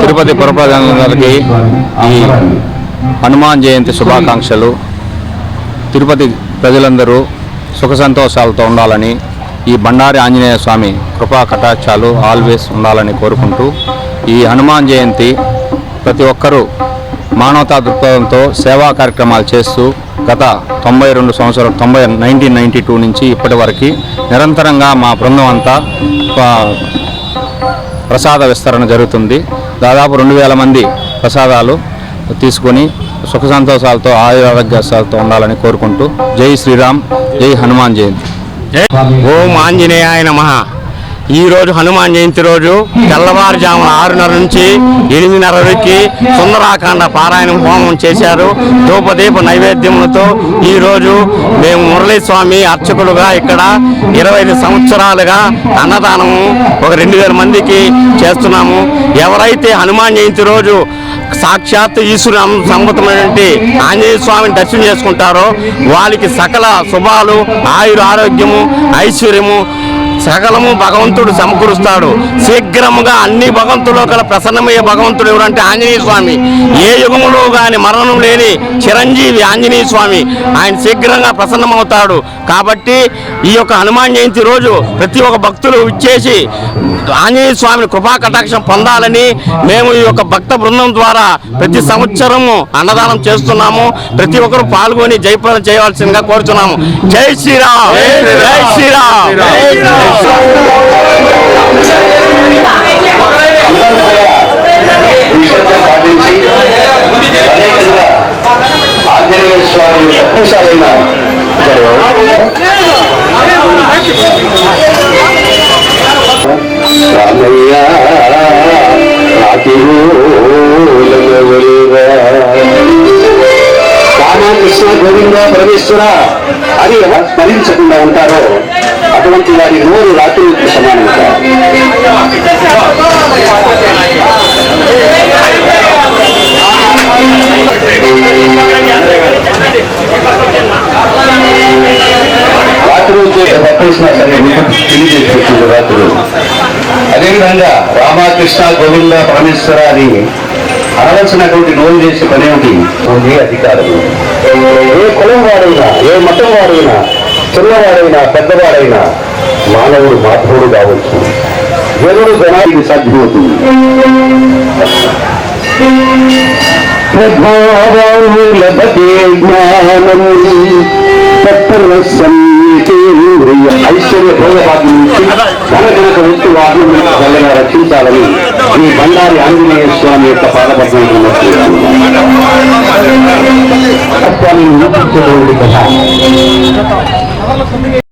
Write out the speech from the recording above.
తిరుపతి పురప్రజలందరికీ ఈ హనుమాన్ జయంతి శుభాకాంక్షలు. తిరుపతి ప్రజలందరూ సుఖ సంతోషాలతో ఉండాలని ఈ బండారి ఆంజనేయ స్వామి కృపా కటాక్షాలు ఆల్వేస్ ఉండాలని కోరుకుంటూ ఈ హనుమాన్ జయంతి ప్రతి ఒక్కరూ మానవతా దృక్పథంతో సేవా కార్యక్రమాలు చేస్తూ గత తొంభై రెండు సంవత్సరాలు తొంభై నైన్టీన్ నైంటీ టూ నుంచి ఇప్పటి వరకు నిరంతరంగా మా బృందం అంతా ప్రసాద విస్తరణ జరుగుతుంది. దాదాపు రెండు వేల మంది ప్రసాదాలు తీసుకొని సుఖ సంతోషాలతో ఆయురారోగ్యాలతో ఉండాలని కోరుకుంటూ జై శ్రీరామ్ జై హనుమాన్ జయంతి. ఓం ఆంజనేయాయ నమ. ఈ రోజు హనుమాన్ జయంతి రోజు తెల్లవారుజామున ఆరున్నర నుంచి ఎనిమిదిన్నర వరకు సుందరాకాండ పారాయణం హోమం చేశారు. ధూపదీప నైవేద్యములతో ఈరోజు మేము మురళీ స్వామి అర్చకులుగా ఇక్కడ ఇరవై ఐదు సంవత్సరాలుగా అన్నదానము ఒక రెండు వేల మందికి చేస్తున్నాము. ఎవరైతే హనుమాన్ జయంతి రోజు సాక్షాత్ ఈశ్వరు సంబంధమైనటువంటి ఆంజనేయ స్వామిని దర్శనం చేసుకుంటారో వాళ్ళకి సకల శుభాలు ఆయుర ఆరోగ్యము ఐశ్వర్యము సకలము భగవంతుడు సమకూరుస్తాడు. శీఘ్రముగా అన్ని భగవంతులో కల ప్రసన్నమయ్యే భగవంతుడు ఎవరంటే ఆంజనేయ స్వామి. ఏ యుగములో గాని మరణం లేని చిరంజీవి ఆంజనేయ స్వామి ఆయన శీఘ్రంగా ప్రసన్నమవుతాడు. కాబట్టి ఈ యొక్క హనుమాన్ జయంతి రోజు ప్రతి ఒక్క భక్తులు ఇచ్చేసి ఆంజనేయ స్వామిని కృపా కటాక్షం పొందాలని మేము ఈ యొక్క భక్త బృందం ద్వారా ప్రతి సంవత్సరము అన్నదానం చేస్తున్నాము. ప్రతి ఒక్కరు పాల్గొని జయప్రదం చేయవలసిందిగా కోరుతున్నాము జై శ్రీరామ్! జై శ్రీరామ్! జై శ్రీరామ్! ఆంజనేయ స్వామి శక్తిశాలైన రామయ్య రామకృష్ణ గోవింద పరమేశ్వర అని ఎవరు స్మరించకుండా ఉంటారో? అటువంటి వారి నూరు రాత్రులకు సమానం రాత్రులు పట్టేసినా సరే తెలియజేసుకుంటుంది రాత్రులు. అదేవిధంగా రామకృష్ణ గోవింద పరమేశ్వర అని అనవలసినటువంటి నోరు చేసే పని ఏమిటి? ఉంది అధికారులు ఏ కులం వాడైనా ఏ మతం వాడైనా చిన్నవాడైనా పెద్దవాడైనా మానవుడు మాధవుడు కావచ్చు. జనుడు జనానికి సాధ్యమవుతుంది? ధనజనక వస్తు వాహనం చల్లగా రక్షించాలని ఈ బండారి ఆంజనేయ స్వామి యొక్క పాదపద్మం ಅಗತ್ಯ ನಿರೂಪಿಸಿಕೊಳ್ಳುವುದಿಲ್ಲ